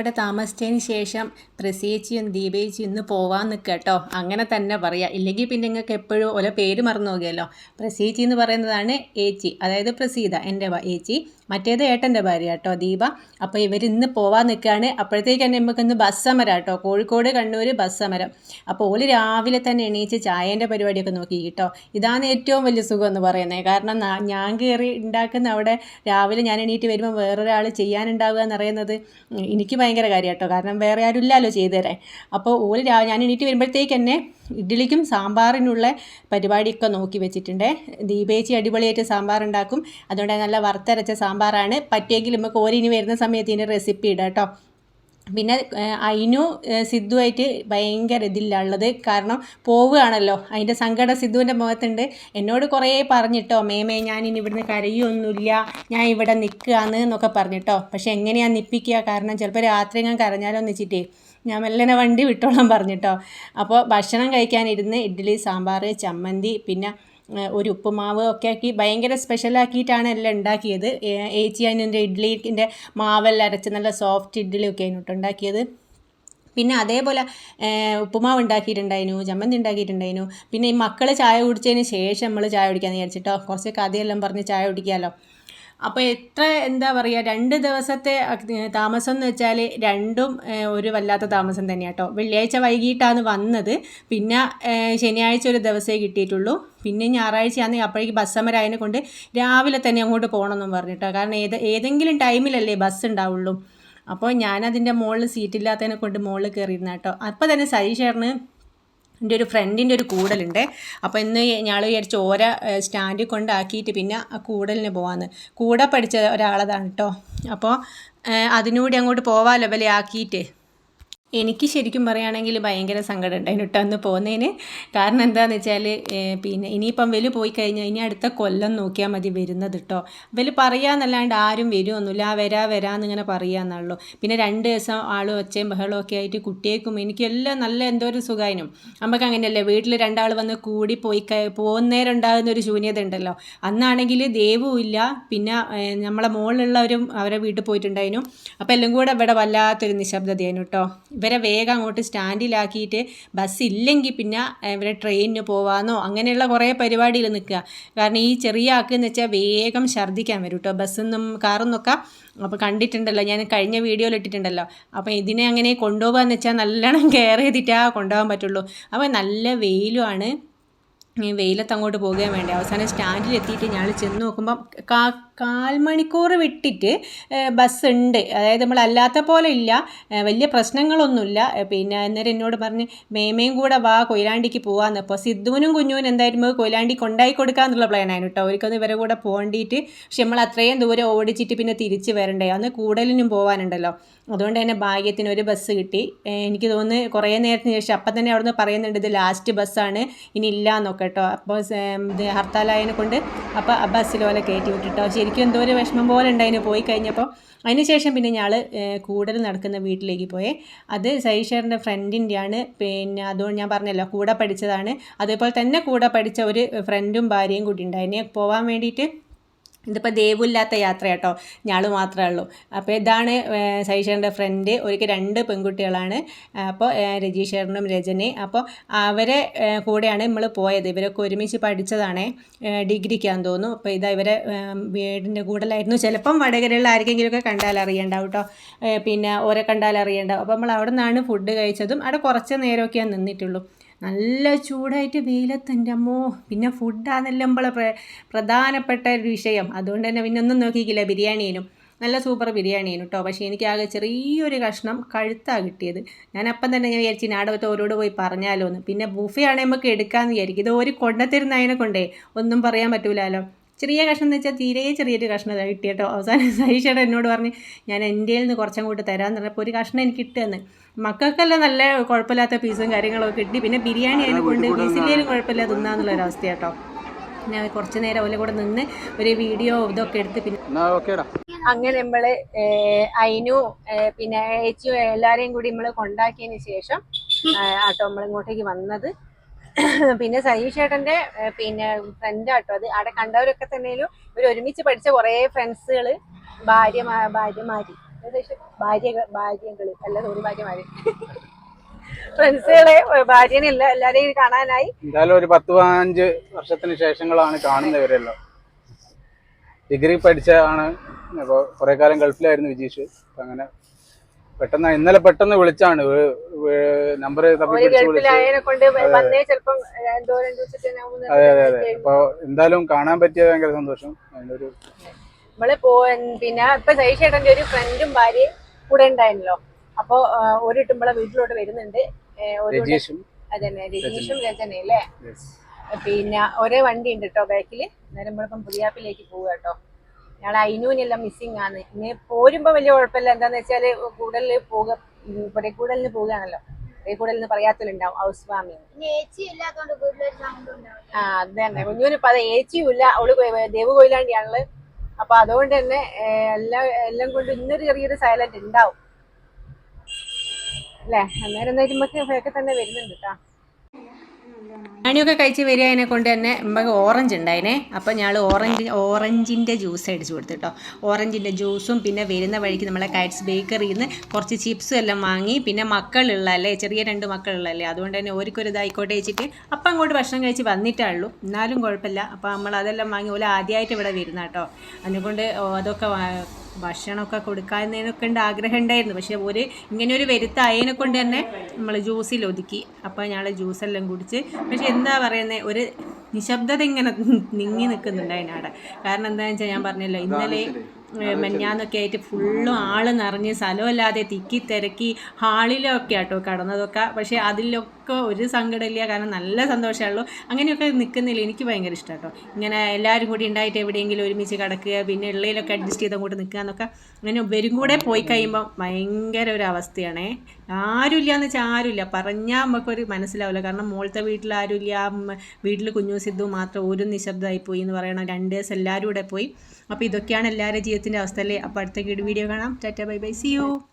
ഇവിടെ താമസിച്ചതിന് ശേഷം പ്രസേച്ചിയും ദീപേച്ചിയും ഇന്ന് പോവാൻ നിൽക്കുക കേട്ടോ. അങ്ങനെ തന്നെ പറയാം. ഇല്ലെങ്കിൽ പിന്നെ നിങ്ങൾക്ക് എപ്പോഴും ഓരോ പേര് മറന്നു നോക്കിയല്ലോ പ്രസേച്ചി എന്ന് പറയുന്നതാണ് ഏച്ചി. അതായത് പ്രസീത എന്റെ ഏച്ചി. മറ്റേത് ഏട്ടന്റെ ഭാര്യ കേട്ടോ ദീപ. അപ്പോൾ ഇവർ ഇന്ന് പോവാൻ നിൽക്കുകയാണ്. അപ്പോഴത്തേക്ക് തന്നെ നമുക്ക് ഇന്ന് ബസ് സമരം കേട്ടോ കോഴിക്കോട് കണ്ണൂർ ബസ് സമരം അപ്പോൾ ഓൽ രാവിലെ തന്നെ എണീച്ച് ചായേന്റെ പരിപാടിയൊക്കെ നോക്കി കേട്ടോ. ഇതാണ് ഏറ്റവും വലിയ സുഖം എന്ന് പറയുന്നത്. കാരണം ഞാൻ കയറി ഉണ്ടാക്കുന്ന അവിടെ രാവിലെ ഞാൻ എണീറ്റ് വരുമ്പോൾ വേറൊരാൾ ചെയ്യാനുണ്ടാവുക എന്ന് പറയുന്നത് എനിക്ക് ഭയങ്കര കാര്യം കേട്ടോ. കാരണം വേറെ ആരും ഇല്ലല്ലോ ചെയ്തു തരാൻ. അപ്പോൾ ഓൽ ഞാൻ എണീറ്റ് വരുമ്പോഴത്തേക്ക് തന്നെ ഇഡ്ഡലിക്കും സാമ്പാറിനുള്ള പരിപാടിയൊക്കെ നോക്കി വെച്ചിട്ടുണ്ട്. ദീപേച്ചി അടിപൊളിയായിട്ട് സാമ്പാർ ഉണ്ടാക്കും അതുകൊണ്ട് നല്ല വറുത്തരച്ച സാമ്പാറാണ്. പറ്റിയെങ്കിൽ നമുക്ക് ഓരിനി വരുന്ന സമയത്ത് ഇതിന്റെ റെസിപ്പി ഇടാം കേട്ടോ. പിന്നെ അയിനു സിദ്ധുവായിട്ട് ഭയങ്കര ഇതില്ല ഉള്ളത്. കാരണം പോവുകയാണല്ലോ. അതിന്റെ സങ്കടം സിദ്ധുവിന്റെ മുഖത്തുണ്ട്. എന്നോട് കുറേ പറഞ്ഞിട്ടോ മേമേ ഞാൻ ഇനി ഇവിടുന്ന് കരയൊന്നുമില്ല ഞാൻ ഇവിടെ നിൽക്കുകയാണ് എന്നൊക്കെ പറഞ്ഞിട്ടോ പക്ഷെ എങ്ങനെയാണ് നിൽപ്പിക്കുക കാരണം ചിലപ്പോൾ രാത്രി ഞാൻ കരഞ്ഞാലോ എന്ന് വെച്ചിട്ടേ. ഞാൻ മെല്ലനെ വണ്ടി വിട്ടോളാൻ പറഞ്ഞിട്ടോ അപ്പോൾ ഭക്ഷണം കഴിക്കാനിരുന്ന് ഇഡ്ഡലി സാമ്പാർ ചമ്മന്തി പിന്നെ ഒരു ഉപ്പുമാവ് ഒക്കെ ആക്കി ഭയങ്കര സ്പെഷ്യലാക്കിയിട്ടാണ് എല്ലാം ഉണ്ടാക്കിയത്. ഏച്ചി അതിന്റെ ഇഡ്ഡലിന്റെ മാവെല്ലാം അരച്ച് നല്ല സോഫ്റ്റ് ഇഡ്ഡലി ഒക്കെ ആയിരുന്നു ഉണ്ടാക്കിയത്. പിന്നെ അതേപോലെ ഉപ്പുമാവ് ഉണ്ടാക്കിയിട്ടുണ്ടായിരുന്നു ചമ്മന്തി ഉണ്ടാക്കിയിട്ടുണ്ടായിരുന്നു. പിന്നെ ഈ മക്കൾ ചായ കുടിച്ചതിന് ശേഷം നമ്മൾ ചായ കുടിക്കാമെന്ന് വിചാരിച്ചിട്ടോ കുറച്ച് കഥയെല്ലാം പറഞ്ഞ് ചായ കുടിക്കാമല്ലോ അപ്പോൾ എത്ര എന്താ പറയുക രണ്ട് ദിവസത്തെ താമസം എന്ന് വെച്ചാൽ രണ്ടും ഒരു വല്ലാത്ത താമസം തന്നെയാണ് കേട്ടോ വെള്ളിയാഴ്ച വൈകിട്ടാണ് വന്നത്. പിന്നെ ശനിയാഴ്ച ഒരു ദിവസമേ കിട്ടിയിട്ടുള്ളൂ. പിന്നെ ഞായറാഴ്ചയാണ് അപ്പോഴേക്ക് ബസ് സമരായതിനെ കൊണ്ട് രാവിലെ തന്നെ അങ്ങോട്ട് പോകണമെന്നും പറഞ്ഞിട്ടോ. കാരണം ഏത് ഏതെങ്കിലും ടൈമിലല്ലേ ബസ് ഉണ്ടാവുള്ളൂ. അപ്പോൾ ഞാനതിന്റെ മുകളിൽ സീറ്റില്ലാത്തതിനെ കൊണ്ട് മുകളിൽ കയറിയിരുന്ന കേട്ടോ അപ്പോൾ തന്നെ സതീഷേറിന് എന്റെ ഒരു ഫ്രണ്ടിന്റെ ഒരു കൂടലുണ്ട്. അപ്പോൾ ഇന്ന് ഞങ്ങൾ വിചാരിച്ച് ഓര സ്റ്റാൻഡിൽ കൊണ്ടാക്കിയിട്ട് പിന്നെ ആ കൂടലിന് പോകാമെന്ന് കൂടെ പഠിച്ച ഒരാളതാണ് കേട്ടോ അപ്പോൾ അതിനൂടെ അങ്ങോട്ട് പോവാമല്ലോ വില ആക്കിയിട്ട് എനിക്ക് ശരിക്കും പറയുകയാണെങ്കിൽ ഭയങ്കര സങ്കടം ഉണ്ടായിരുന്നു കേട്ടോ അന്ന് പോകുന്നതിന് കാരണം എന്താണെന്ന് വെച്ചാൽ പിന്നെ ഇനിയിപ്പം വെൽ പോയി കഴിഞ്ഞാൽ ഇനി അടുത്ത കൊല്ലം നോക്കിയാൽ മതി വരുന്നത് കേട്ടോ വെൽ പറയാന്നല്ലാണ്ട് ആരും വരുമൊന്നുമില്ല ആ വരാ വരാന്നിങ്ങനെ പറയാന്നുള്ളൂ. പിന്നെ രണ്ട് ദിവസം ആളും ഒച്ചയും ബഹളവും ഒക്കെ ആയിട്ട് കുട്ടിയേക്കും എനിക്കെല്ലാം നല്ല എന്തോ ഒരു സുഖമായിരുന്നു നമുക്ക് അങ്ങനെയല്ലേ വീട്ടിൽ രണ്ടാൾ വന്ന് കൂടി പോയി പോകുന്നേരം ഉണ്ടാകുന്ന ഒരു ശൂന്യത ഉണ്ടല്ലോ. അന്നാണെങ്കിൽ ദേവും ഇല്ല. പിന്നെ നമ്മളെ മുകളിലുള്ളവരും അവരെ വീട്ടിൽ പോയിട്ടുണ്ടായിരുന്നു അപ്പോൾ എല്ലാം കൂടെ ഇവിടെ വല്ലാത്തൊരു നിശബ്ദതയായിരുന്നു കേട്ടോ ഇവരെ വേഗം അങ്ങോട്ട് സ്റ്റാൻഡിലാക്കിയിട്ട് ബസ് ഇല്ലെങ്കിൽ പിന്നെ ഇവരെ ട്രെയിനിന് പോവാന്നോ അങ്ങനെയുള്ള കുറേ പരിപാടിയിൽ നിൽക്കുക. കാരണം ഈ ചെറിയ ആക്കെന്ന് വെച്ചാൽ വേഗം ഛർദ്ദിക്കാൻ വരും കേട്ടോ. ബസ്സൊന്നും നിന്നൊക്കെ അപ്പോൾ കണ്ടിട്ടുണ്ടല്ലോ ഞാൻ കഴിഞ്ഞ വീഡിയോയിൽ ഇട്ടിട്ടുണ്ടല്ലോ. അപ്പോൾ ഇതിനെ അങ്ങനെ കൊണ്ടുപോകാന്ന് വെച്ചാൽ നല്ലോണം കെയർ ചെയ്തിട്ടാ കൊണ്ടുപോകാൻ പറ്റുള്ളൂ. അപ്പോൾ നല്ല വെയിലുമാണ് ഈ വെയിലത്ത് അങ്ങോട്ട് പോകുകയും വേണ്ടി അവസാനം സ്റ്റാൻഡിൽ എത്തിയിട്ട് ഞാൻ ചെന്ന് നോക്കുമ്പം കാ കാൽമണിക്കൂർ വിട്ടിട്ട് ബസ് ഉണ്ട് അതായത് നമ്മൾ അല്ലാത്ത പോലെ ഇല്ല. വലിയ പ്രശ്നങ്ങളൊന്നുമില്ല. പിന്നെ അന്നേരം എന്നോട് പറഞ്ഞ് മേമയും കൂടെ വാ കൊയിലാണ്ടിക്ക് പോകാമെന്ന് അപ്പോൾ സിദ്ധുവിനും കുഞ്ഞുവിനും എന്തായിരുന്നു കൊയിലാണ്ടി കൊണ്ടായി കൊടുക്കാന്നുള്ള പ്ലാനായിരുന്നു കേട്ടോ. അവർക്കൊന്ന് ഇവരെ കൂടെ പോകേണ്ടിയിട്ട് പക്ഷെ നമ്മൾ അത്രയും ദൂരം ഓടിച്ചിട്ട് പിന്നെ തിരിച്ച് വരണ്ടേ? അന്ന് കൂടുതലിനും പോകാനുണ്ടല്ലോ അതുകൊണ്ട് തന്നെ ഭാഗ്യത്തിന് ഒരു ബസ് കിട്ടി. എനിക്ക് തോന്നുന്നു കുറേ നേരത്തിന് ശേഷം അപ്പം തന്നെ അവിടുന്ന് പറയുന്നുണ്ട് ഇത് ലാസ്റ്റ് ബസ്സാണ് ഇനി ഇല്ല എന്നൊക്കെ കേട്ടോ. അപ്പോൾ ഇത് ഹർത്താലായതിനെ കൊണ്ട് അപ്പോൾ ആ ബസ്സിൽ പോലെ കയറ്റി വിട്ടിട്ടോ. ശരിക്കും എന്തോ ഒരു വിഷമം പോലെ ഉണ്ടായിന് പോയി കഴിഞ്ഞപ്പോൾ അതിനുശേഷം പിന്നെ ഞങ്ങൾ കൂടുതൽ നടക്കുന്ന വീട്ടിലേക്ക് പോയേ. അത് സൈഷറിന്റെ ഫ്രണ്ടിന്റെയാണ് പിന്നെ അതുകൊണ്ട് ഞാൻ പറഞ്ഞല്ലോ കൂടെ പഠിച്ചതാണ്. അതേപോലെ തന്നെ കൂടെ പഠിച്ച ഒരു ഫ്രണ്ടും ഭാര്യയും കൂടി ഉണ്ടായിരുന്നു പോകാൻ വേണ്ടിയിട്ട് ഇതിപ്പോൾ ദേവില്ലാത്ത യാത്ര കേട്ടോ ഞാൾ മാത്രമേ ഉള്ളൂ. അപ്പോൾ ഇതാണ് സൈഷറിന്റെ ഫ്രണ്ട് ഒരിക്കൽ രണ്ട് പെൺകുട്ടികളാണ്. അപ്പോൾ രജീഷറിനും രജനി. അപ്പോൾ അവരെ കൂടെയാണ് നമ്മൾ പോയത്. ഇവരൊക്കെ ഒരുമിച്ച് പഠിച്ചതാണേ. ഡിഗ്രിക്കാന്ന് തോന്നുന്നു. അപ്പോൾ ഇതാ ഇവരെ വീടിന്റെ കൂടുതലായിരുന്നു ചിലപ്പം വടകരയുള്ള ആർക്കെങ്കിലുമൊക്കെ കണ്ടാൽ അറിയണ്ടാവും കേട്ടോ പിന്നെ ഓരെ കണ്ടാൽ അറിയണ്ടാവും. അപ്പോൾ നമ്മൾ അവിടെ നിന്നാണ് ഫുഡ് കഴിച്ചതും. അവിടെ കുറച്ച് നേരമൊക്കെയാണ് നിന്നിട്ടുള്ളൂ. നല്ല ചൂടായിട്ട് വെയിലത്ത് എന്റെ അമ്മോ. പിന്നെ ഫുഡാണെല്ലാം നമ്മളെ പ്ര പ്രധാനപ്പെട്ട ഒരു വിഷയം. അതുകൊണ്ട് തന്നെ പിന്നെ ഒന്നും നോക്കിക്കില്ല ബിരിയാണിയിലും നല്ല സൂപ്പർ ബിരിയാണിയാണ് കേട്ടോ പക്ഷേ എനിക്ക് ആകെ ചെറിയൊരു കഷ്ണം കഴുത്താണ് കിട്ടിയത്. ഞാൻ അപ്പം തന്നെ ഞാൻ വിചാരിച്ചു നാടകത്ത് ഓരോട് പോയി പറഞ്ഞാലോ എന്ന് പിന്നെ ബുഫേ ആണെങ്കിൽ നമുക്ക് എടുക്കാമെന്ന് വിചാരിക്കും. ഇത് ഒരു കൊണ്ടുത്തരുന്നതിനെ കൊണ്ടേ ഒന്നും പറയാൻ പറ്റൂലല്ലോ ചെറിയ കഷ്ണം എന്ന് വെച്ചാൽ തീരെ ചെറിയൊരു കഷ്ണം കിട്ടിയ കേട്ടോ അവസാനം സഹിച്ചേട്ടൻ എന്നോട് പറഞ്ഞ് ഞാൻ എന്റെ നിന്ന് കുറച്ചങ്ങോട്ട് തരാമെന്ന് പറഞ്ഞപ്പോൾ ഒരു കഷ്ണം എനിക്ക് കിട്ടുമെന്ന് മക്കൾക്കെല്ലാം നല്ല കുഴപ്പമില്ലാത്ത പീസും കാര്യങ്ങളൊക്കെ കിട്ടി. പിന്നെ ബിരിയാണി അതിനെ കൊണ്ട് പീസിലേലും കുഴപ്പമില്ല തിന്നാന്നുള്ള ഒരു അവസ്ഥ കേട്ടോ ഞാൻ കുറച്ച് നേരം അവരെ കൂടെ നിന്ന് ഒരു വീഡിയോ ഇതൊക്കെ എടുത്ത് പിന്നെ ഓക്കേടാ അങ്ങനെ നമ്മൾ അയിനു പിന്നെ ഏച്ചിയും എല്ലാരെയും കൂടി നമ്മൾ കൊണ്ടാക്കിയതിന് ശേഷം ആട്ടോ നമ്മൾ ഇങ്ങോട്ടേക്ക് വന്നത്. പിന്നെ സതീഷ് ചേട്ടന്റെ പിന്നെ ഫ്രണ്ട് ആട്ടോ അത്. അവിടെ കണ്ടവരൊക്കെ തന്നെയും ഒരു ഒരുമിച്ച് പഠിച്ച കുറേ ഫ്രണ്ട്സുകൾ ഭാര്യ ഭാര്യമാര്. ഏകദേശം ഭാര്യകൾ ഭാര്യകൾ അല്ല സോറി ഭാര്യമാര്. ഫ്രണ്ട്സുകളെ ഭാര്യനെല്ല എല്ലാരെയും കാണാനായി. എന്തായാലും ഒരു പത്ത് പതിനഞ്ച് വർഷത്തിന് ശേഷങ്ങളാണ് കാണുന്നവരെല്ലാം. ഡിഗ്രി പഠിച്ചാണ് അപ്പോൾ കുറെ കാലം ഗൾഫിലായിരുന്നു വിജീഷ്. അങ്ങനെ പെട്ടെന്ന് ഇന്നലെ പെട്ടെന്ന് വിളിച്ചാണ്. നമ്പർ തപ്പി ഒരു അതെ അതെ. അതെ. അപ്പൊ എന്തായാലും കാണാൻ പറ്റിയ ഭയങ്കര സന്തോഷം. അതിനൊരു നമ്മൾ പോ പിന്നെ ഇപ്പൊ സൈഷേട്ടന്റെ ഒരു ഫ്രണ്ടും ഭാര്യയും കൂടെ ഉണ്ടായിരുന്നല്ലോ. അപ്പൊ ഒരു ഇട്ടുമ്പളെ വീട്ടിലോട്ട് വരുന്നുണ്ട്. അതന്നെ രജീഷും അല്ലേ? പിന്നെ ഒരേ വണ്ടി ഉണ്ട് കേട്ടോ ബാക്കിൽ നേരം നമ്മളിപ്പം പുതിയാപ്പിലേക്ക് പോവുക കേട്ടോ ഞങ്ങൾ അയിനൂനെല്ലാം മിസ്സിങ് ആണ്. ഇനി പോരുമ്പോ വലിയ കുഴപ്പമില്ല. എന്താന്ന് വെച്ചാൽ കൂടലിൽ പോക ഇവിടെ കൂടുതലിന് പോവുകയാണല്ലോ. ഇവിടെ കൂടുതലിന് പറയാത്തലുണ്ടാവും ഹൗസ് വാമിങ് ആ അത് തന്നെ കുഞ്ഞുവിന് ഇപ്പൊ അത് ഏച്ചിയുമില്ല അവൾ കൊ- ദേവ് കൊയിലാണ്ടിയാണുള്ളത്. അപ്പൊ അതുകൊണ്ട് തന്നെ എല്ലാ എല്ലാം കൊണ്ട് ഇന്നൊരു ചെറിയൊരു സൈലന്റ് ഉണ്ടാവും. അല്ലേ? അന്നേരം എന്തായാലും ഒക്കെ തന്നെ വരുന്നുണ്ട് കേട്ടോ അണിയൊക്കെ കഴിച്ച് വരികയെ കൊണ്ട് തന്നെ നമുക്ക് ഓറഞ്ച് ഉണ്ടായിനെ. അപ്പോൾ ഞങ്ങൾ ഓറഞ്ച് ഓറഞ്ചിന്റെ ജ്യൂസ് അടിച്ചു കൊടുത്തു കേട്ടോ. ഓറഞ്ചിന്റെ ജ്യൂസും പിന്നെ വരുന്ന വഴിക്ക് നമ്മളെ കൈറ്റ്സ് ബേക്കറിയിൽ നിന്ന് കുറച്ച് ചിപ്സും എല്ലാം വാങ്ങി. പിന്നെ മക്കളുള്ളല്ലേ ചെറിയ രണ്ട് മക്കളുള്ളല്ലേ അതുകൊണ്ട് തന്നെ ഓരിക്കൊരു ഇതായിക്കോട്ടെ വെച്ചിട്ട് അപ്പം അങ്ങോട്ട് ഭക്ഷണം കഴിച്ച് വന്നിട്ടേ ഉള്ളൂ. എന്നാലും കുഴപ്പമില്ല. അപ്പോൾ നമ്മൾ അതെല്ലാം വാങ്ങി. ഓല ആദ്യമായിട്ട് ഇവിടെ വരുന്ന കേട്ടോ. അതുകൊണ്ട് അതൊക്കെ ഭക്ഷണമൊക്കെ കൊടുക്കാതിനൊക്കെ ഉണ്ട് ആഗ്രഹം ഉണ്ടായിരുന്നു പക്ഷേ ഒരു ഇങ്ങനെ ഒരു വരുത്തായതിനെ കൊണ്ട് തന്നെ നമ്മൾ ജ്യൂസിൽ ഒതുക്കി. അപ്പോൾ ഞങ്ങൾ ജ്യൂസെല്ലാം കുടിച്ച് പക്ഷെ എന്താ പറയുന്നത് ഒരു നിശബ്ദത ഇങ്ങനെ നിങ്ങി നിൽക്കുന്നുണ്ട് അതിനവിടെ. കാരണം എന്താണെന്ന് വെച്ചാൽ ഞാൻ പറഞ്ഞല്ലോ ഇന്നലെ മഞ്ഞാന്നൊക്കെ ആയിട്ട് ഫുള്ളും ആൾ നിറഞ്ഞ് സ്ഥലമില്ലാതെ തിക്കി തിരക്കി ഹാളിലൊക്കെ ആട്ടോ കടന്നതൊക്കെ. പക്ഷേ അതിലൊക്കെ ഒരു സങ്കടമില്ല കാരണം നല്ല സന്തോഷമുള്ളൂ അങ്ങനെയൊക്കെ നിൽക്കുന്നില്ല. എനിക്ക് ഭയങ്കര ഇഷ്ടം കേട്ടോ. ഇങ്ങനെ എല്ലാവരും കൂടി ഉണ്ടായിട്ട് എവിടെയെങ്കിലും ഒരുമിച്ച് കിടക്കുക പിന്നെ ഉള്ളിലൊക്കെ അഡ്ജസ്റ്റ് ചെയ്ത് അങ്ങോട്ട് നിൽക്കുക എന്നൊക്കെ അങ്ങനെ ഇവരും കൂടെ പോയി കഴിയുമ്പോൾ ഭയങ്കര ഒരു അവസ്ഥയാണേ. ആരുമില്ല എന്ന് വെച്ചാൽ ആരുമില്ല. പറഞ്ഞാൽ നമുക്കൊരു മനസ്സിലാവില്ല. കാരണം മോളത്തെ വീട്ടിൽ ആരുമില്ല. വീട്ടിൽ കുഞ്ഞു സിദ്ധു മാത്രം ഒരു നിശബ്ദമായി പോയി എന്ന് പറയണം. രണ്ട് ദിവസം എല്ലാവരും കൂടെ പോയി. അപ്പോൾ ഇതൊക്കെയാണ് എല്ലാവരുടെ ജീവിതത്തിന്റെ അവസ്ഥ അല്ലേ? അപ്പോൾ അടുത്ത വീഡിയോ കാണാം. Tata bye bye. See you